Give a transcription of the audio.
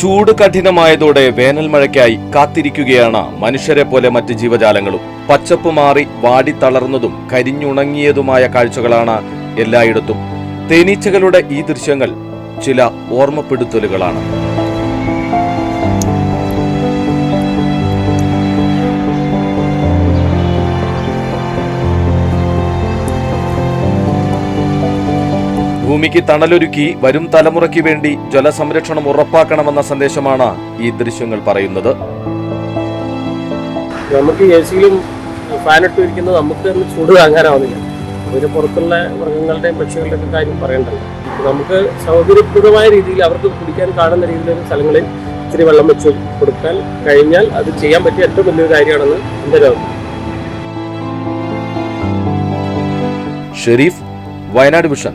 ചൂട് കഠിനമായതോടെ വേനൽ മഴയ്ക്കായി കാത്തിരിക്കുകയാണ് മനുഷ്യരെ പോലെ മറ്റ് ജീവജാലങ്ങളും. പച്ചപ്പ് മാറി വാടി തളർന്നതും കരിഞ്ഞുണങ്ങിയതുമായ കാഴ്ചകളാണ് എല്ലായിടത്തും. തേനീച്ചകളുടെ ഈ ദൃശ്യങ്ങൾ ചില ഓർമ്മപ്പെടുത്തലുകളാണ്. ഭൂമിക്ക് തണലൊരുക്കി വരും തലമുറയ്ക്ക് വേണ്ടി ജലസംരക്ഷണം ഉറപ്പാക്കണമെന്ന സന്ദേശമാണ് ഈ ദൃശ്യങ്ങൾ പറയുന്നത്. നമുക്ക് എ സിയിലും ഫാനിട്ട് ഇരിക്കുന്നത് നമുക്ക് ചൂട് താങ്ങാനാവുന്നില്ല. അവർ പുറത്തുള്ള മൃഗങ്ങളുടെയും പക്ഷികളുടെയും ഒക്കെ കാര്യം പറയണ്ടല്ലോ നമുക്ക് സൗകര്യപ്രദമായ രീതിയിൽ അവർക്ക് കുടിക്കാൻ കാണുന്ന രീതിയിലുള്ള സ്ഥലങ്ങളിൽ ഇത്തിരി വെള്ളം വെച്ച് കൊടുക്കാൻ കഴിഞ്ഞാൽ അത് ചെയ്യാൻ പറ്റിയ ഏറ്റവും വലിയൊരു കാര്യമാണെന്ന് എന്റെ ഒരു ഷെരീഫ് വയനാട് വിഷൻ.